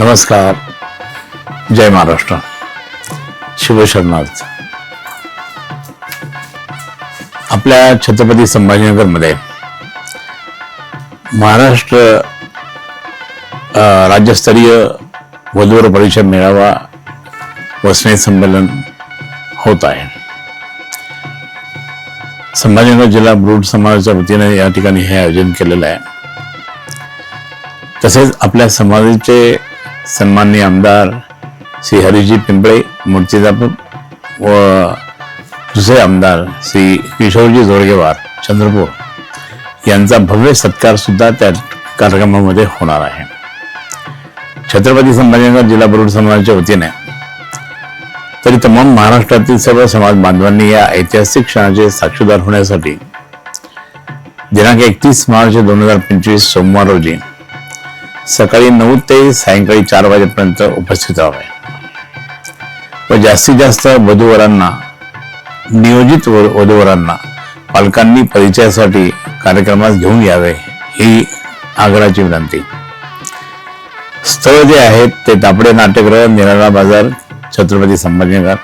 नमस्कार. जय महाराष्ट्र. शिवशरणार्थ आपल्या छत्रपती संभाजीनगरमध्ये महाराष्ट्र राज्यस्तरीय वधूवर परिषद मेळावा व स्नेह संमेलन होत आहे. संभाजीनगर जिल्हा ब्रूड समाजाच्या वतीने या ठिकाणी हे आयोजन केलेलं आहे. तसेच आपल्या समाजाचे सन्माननीय आमदार श्री हरिजी पिंपळे मूर्तिजापूर व दुसरे आमदार श्री किशोरजी जोडगेवार चंद्रपूर यांचा भव्य सत्कार सुद्धा त्या कार्यक्रमामध्ये होणार आहे. छत्रपती संभाजीनगर जिल्हा बरुड समाजाच्या वतीने तरी तमाम महाराष्ट्रातील सर्व समाज बांधवांनी या ऐतिहासिक क्षणाचे साक्षीदार होण्यासाठी दिनांक एकतीस मार्च दोन हजार पंचवीस सोमवार रोजी सकाळी नऊ ते सायंकाळी चार वाजेपर्यंत उपस्थित राहावे व जास्तीत जास्त वधूवरांना नियोजित व- वधूवरांना पालकांनी परिचयासाठी कार्यक्रमात घेऊन यावे ही आग्रहाची विनंती. स्थळ जे आहेत ते तापडे नाट्यगृह निराळा बाजार छत्रपती संभाजीनगर.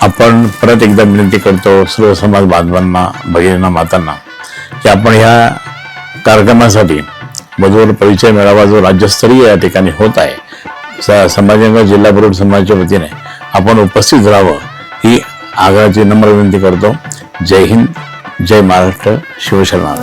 आपण परत एकदा विनंती करतो सर्व समाज बांधवांना भगिनींना मातांना की आपण ह्या कार्यक्रमासाठी वधूवर परिचय मेळावा जो राज्यस्तरीय या ठिकाणी होत आहे. स- संभाजीनगर जिल्हा बरोड समाजाच्या वतीने आपण उपस्थित राहावं ही आग्रहाची नम्र विनंती करतो. जय हिंद जय महाराष्ट्र शिवशरणार्थ